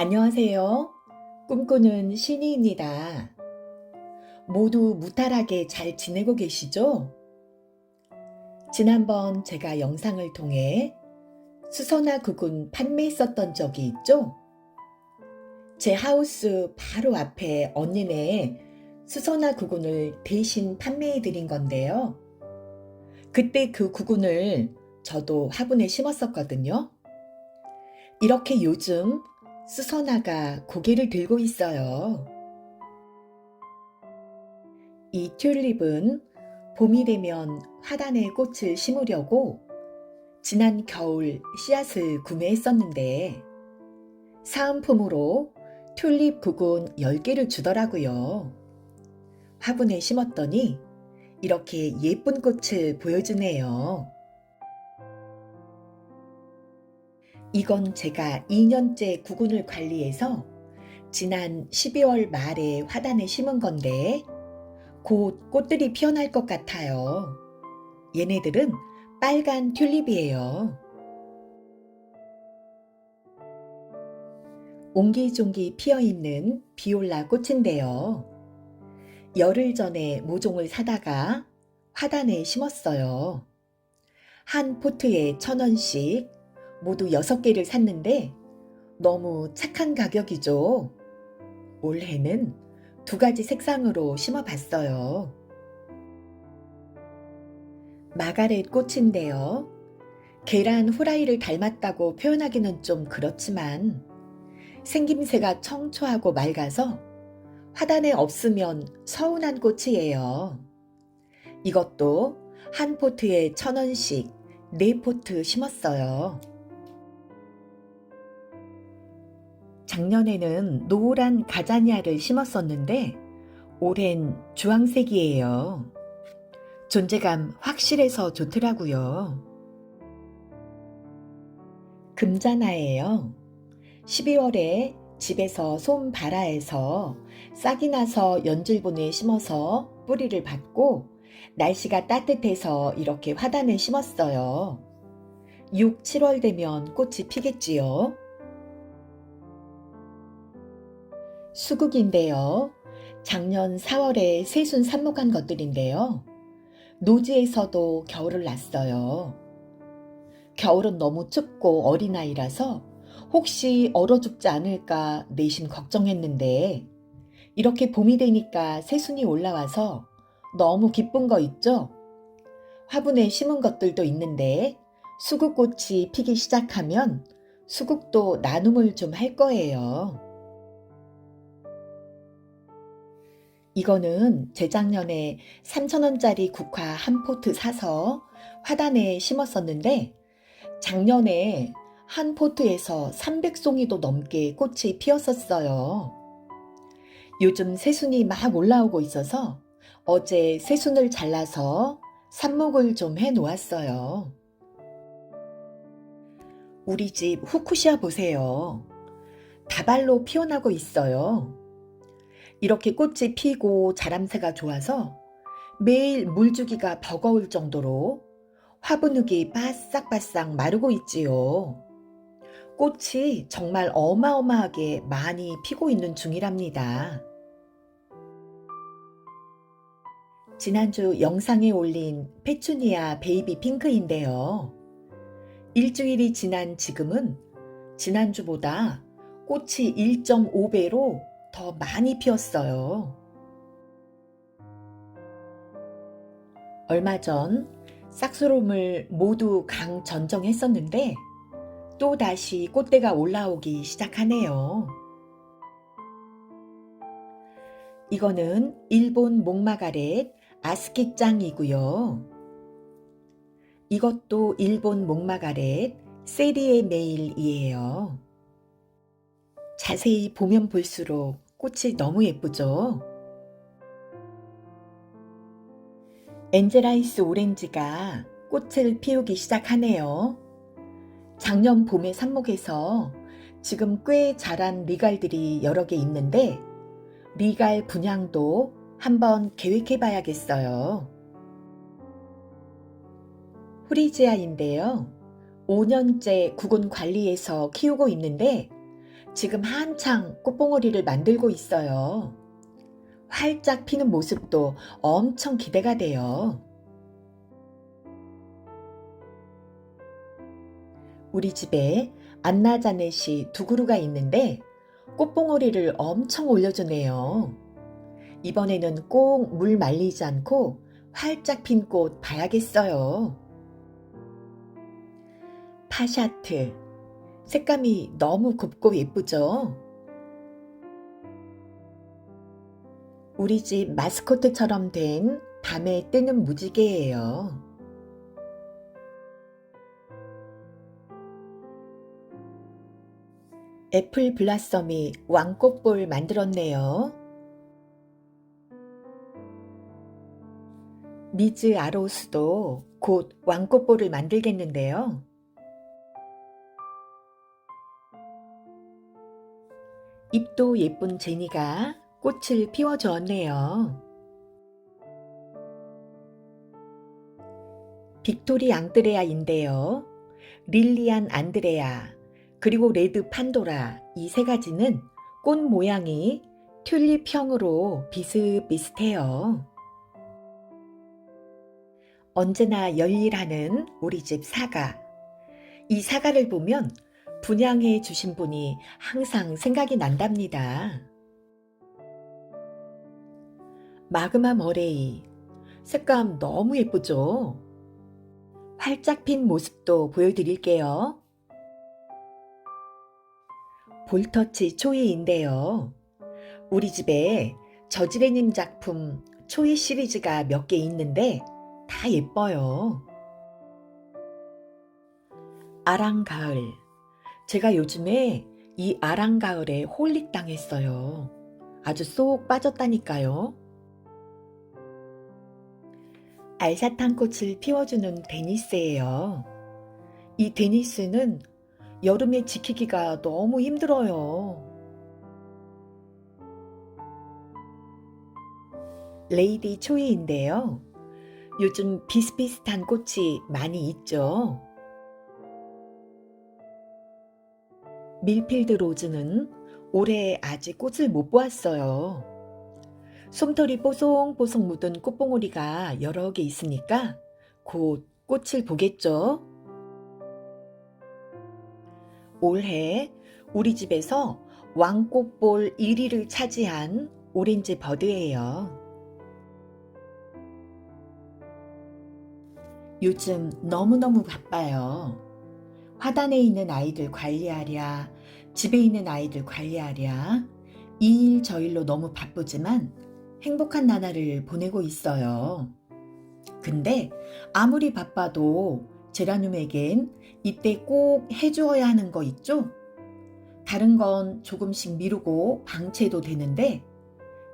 안녕하세요. 꿈꾸는 신이입니다. 모두 무탈하게 잘 지내고 계시죠? 지난번 제가 영상을 통해 수선화 구근 판매했었던 적이 있죠? 제 하우스 바로 앞에 언니네 수선화 구근을 대신 판매해 드린 건데요. 그때 그 구근을 저도 화분에 심었었거든요. 이렇게 요즘 수선화가 고개를 들고 있어요. 이 튤립은 봄이 되면 화단에 꽃을 심으려고 지난 겨울 씨앗을 구매했었는데 사은품으로 튤립 구근 10개를 주더라고요. 화분에 심었더니 이렇게 예쁜 꽃을 보여주네요. 이건 제가 2년째 구근을 관리해서 지난 12월 말에 화단에 심은 건데 곧 꽃들이 피어날 것 같아요. 얘네들은 빨간 튤립이에요. 옹기종기 피어있는 비올라 꽃인데요. 열흘 전에 모종을 사다가 화단에 심었어요. 한 포트에 천 원씩 모두 6개를 샀는데 너무 착한 가격이죠. 올해는 두 가지 색상으로 심어 봤어요. 마가렛 꽃인데요. 계란 후라이를 닮았다고 표현하기는 좀 그렇지만 생김새가 청초하고 맑아서 화단에 없으면 서운한 꽃이에요. 이것도 한 포트에 천 원씩 네 포트 심었어요. 작년에는 노란 가자니아를 심었었는데 올해는 주황색이에요. 존재감 확실해서 좋더라고요. 금자나예요. 12월에 집에서 솜 발아해서 싹이 나서 연질본에 심어서 뿌리를 받고 날씨가 따뜻해서 이렇게 화단에 심었어요. 6, 7월 되면 꽃이 피겠지요. 수국인데요. 작년 4월에 새순 삽목한 것들인데요. 노지에서도 겨울을 났어요. 겨울은 너무 춥고 어린아이라서 혹시 얼어 죽지 않을까 내심 걱정했는데 이렇게 봄이 되니까 새순이 올라와서 너무 기쁜 거 있죠? 화분에 심은 것들도 있는데 수국꽃이 피기 시작하면 수국도 나눔을 좀 할 거예요. 이거는 재작년에 3,000원짜리 국화 한 포트 사서 화단에 심었었는데 작년에 한 포트에서 300송이도 넘게 꽃이 피었었어요. 요즘 새순이 막 올라오고 있어서 어제 새순을 잘라서 삽목을 좀 해 놓았어요. 우리 집 후쿠시아 보세요. 다발로 피어나고 있어요. 이렇게 꽃이 피고 자람새가 좋아서 매일 물주기가 버거울 정도로 화분흙이 바싹바싹 마르고 있지요. 꽃이 정말 어마어마하게 많이 피고 있는 중이랍니다. 지난주 영상에 올린 페추니아 베이비 핑크인데요. 일주일이 지난 지금은 지난주보다 꽃이 1.5배로 더 많이 피었어요. 얼마 전 싹스롬을 모두 강 전정했었는데 또 다시 꽃대가 올라오기 시작하네요. 이거는 일본 목마가렛 아스키짱이고요. 이것도 일본 목마가렛 세리의 메일이에요. 자세히 보면 볼수록 꽃이 너무 예쁘죠? 엔젤라이스 오렌지가 꽃을 피우기 시작하네요. 작년 봄에 삽목해서 지금 꽤 자란 리갈들이 여러 개 있는데 리갈 분양도 한번 계획해 봐야겠어요. 후리지아인데요. 5년째 구근 관리해서 키우고 있는데 지금 한창 꽃봉오리를 만들고 있어요. 활짝 피는 모습도 엄청 기대가 돼요. 우리 집에 안나자넷이 두 그루가 있는데 꽃봉오리를 엄청 올려주네요. 이번에는 꼭 물 말리지 않고 활짝 핀 꽃 봐야겠어요. 파샤트. 색감이 너무 곱고 예쁘죠? 우리 집 마스코트처럼 된 밤에 뜨는 무지개예요. 애플 블라썸이 왕꽃볼 만들었네요. 미즈 아로스도 곧 왕꽃볼을 만들겠는데요. 잎도 예쁜 제니가 꽃을 피워주었네요. 빅토리 앙드레아인데요. 릴리안 안드레아, 그리고 레드 판도라 이 세 가지는 꽃 모양이 튤립형으로 비슷비슷해요. 언제나 열일하는 우리 집 사과. 이 사과를 보면 분양해 주신 분이 항상 생각이 난답니다. 마그마 머레이. 색감 너무 예쁘죠? 활짝 핀 모습도 보여드릴게요. 볼터치 초이인데요. 우리 집에 저지레님 작품 초이 시리즈가 몇 개 있는데 다 예뻐요. 아랑가을. 제가 요즘에 이 아랑가을에 홀릭당했어요. 아주 쏙 빠졌다니까요. 알사탕 꽃을 피워주는 데니스예요. 이 데니스는 여름에 지키기가 너무 힘들어요. 레이디 초이인데요. 요즘 비슷비슷한 꽃이 많이 있죠. 밀필드 로즈는 올해 아직 꽃을 못 보았어요. 솜털이 뽀송뽀송 묻은 꽃봉오리가 여러 개 있으니까 곧 꽃을 보겠죠. 올해 우리 집에서 왕꽃볼 1위를 차지한 오렌지 버드예요. 요즘 너무너무 바빠요. 화단에 있는 아이들 관리하랴, 집에 있는 아이들 관리하랴, 이 일 저 일로 너무 바쁘지만 행복한 나날을 보내고 있어요. 근데 아무리 바빠도 제라늄에겐 이때 꼭 해주어야 하는 거 있죠? 다른 건 조금씩 미루고 방치해도 되는데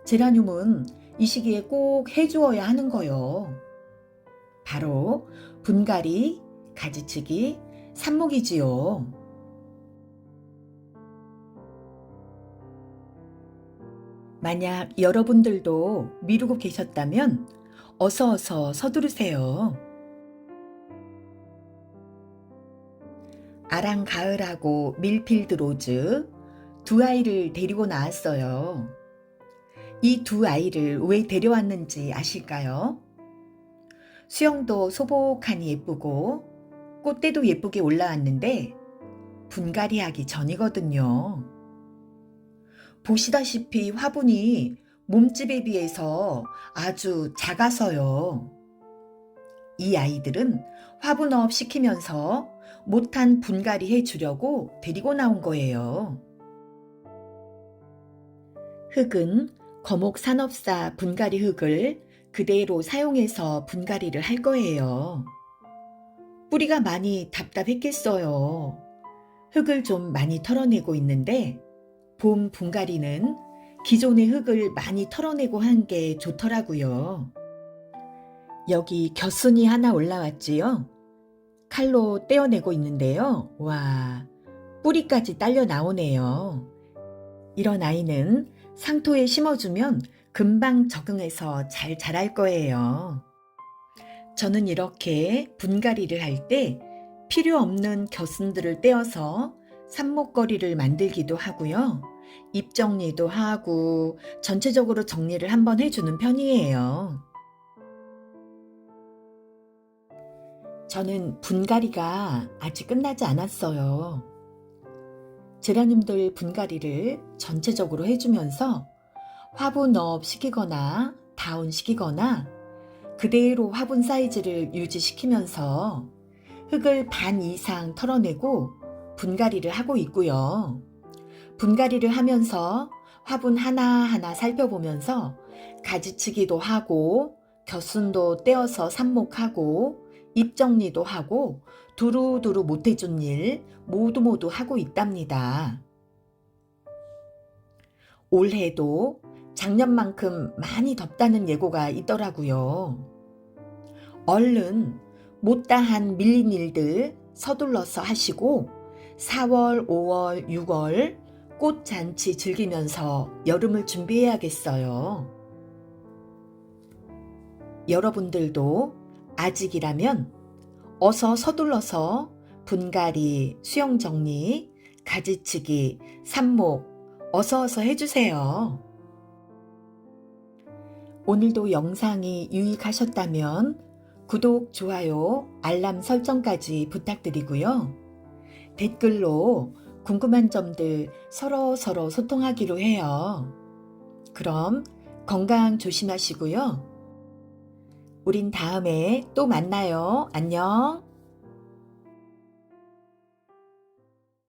제라늄은 이 시기에 꼭 해주어야 하는 거요. 바로 분갈이, 가지치기, 삽목이지요. 만약 여러분들도 미루고 계셨다면 어서 어서 서두르세요. 아랑 가을하고 밀필드 로즈 두 아이를 데리고 나왔어요. 이 두 아이를 왜 데려왔는지 아실까요? 수영도 소복하니 예쁘고 꽃대도 예쁘게 올라왔는데 분갈이 하기 전이거든요. 보시다시피 화분이 몸집에 비해서 아주 작아서요. 이 아이들은 화분업 시키면서 못한 분갈이 해주려고 데리고 나온 거예요. 흙은 거목 산업사 분갈이 흙을 그대로 사용해서 분갈이를 할 거예요. 뿌리가 많이 답답했겠어요. 흙을 좀 많이 털어내고 있는데 봄 분갈이는 기존의 흙을 많이 털어내고 한 게 좋더라고요. 여기 겨순이 하나 올라왔지요? 칼로 떼어내고 있는데요. 와, 뿌리까지 딸려 나오네요. 이런 아이는 상토에 심어주면 금방 적응해서 잘 자랄 거예요. 저는 이렇게 분갈이를 할 때 필요 없는 겨순들을 떼어서 삽목거리를 만들기도 하고요. 입 정리도 하고 전체적으로 정리를 한번 해주는 편이에요. 저는 분갈이가 아직 끝나지 않았어요. 제라님들 분갈이를 전체적으로 해주면서 화분 업 시키거나 다운 시키거나 그대로 화분 사이즈를 유지시키면서 흙을 반 이상 털어내고 분갈이를 하고 있고요. 분갈이를 하면서 화분 하나하나 살펴보면서 가지치기도 하고 겨순도 떼어서 삽목하고 잎 정리도 하고 두루두루 못해준 일 모두 모두 하고 있답니다. 올해도 작년만큼 많이 덥다는 예고가 있더라고요. 얼른 못다한 밀린 일들 서둘러서 하시고 4월, 5월, 6월 꽃잔치 즐기면서 여름을 준비해야겠어요. 여러분들도 아직이라면 어서 서둘러서 분갈이, 수영 정리, 가지치기, 삽목 어서 어서 해주세요. 오늘도 영상이 유익하셨다면 구독, 좋아요, 알람 설정까지 부탁드리고요. 댓글로 궁금한 점들 서로 서로 소통하기로 해요. 그럼 건강 조심하시고요. 우린 다음에 또 만나요. 안녕.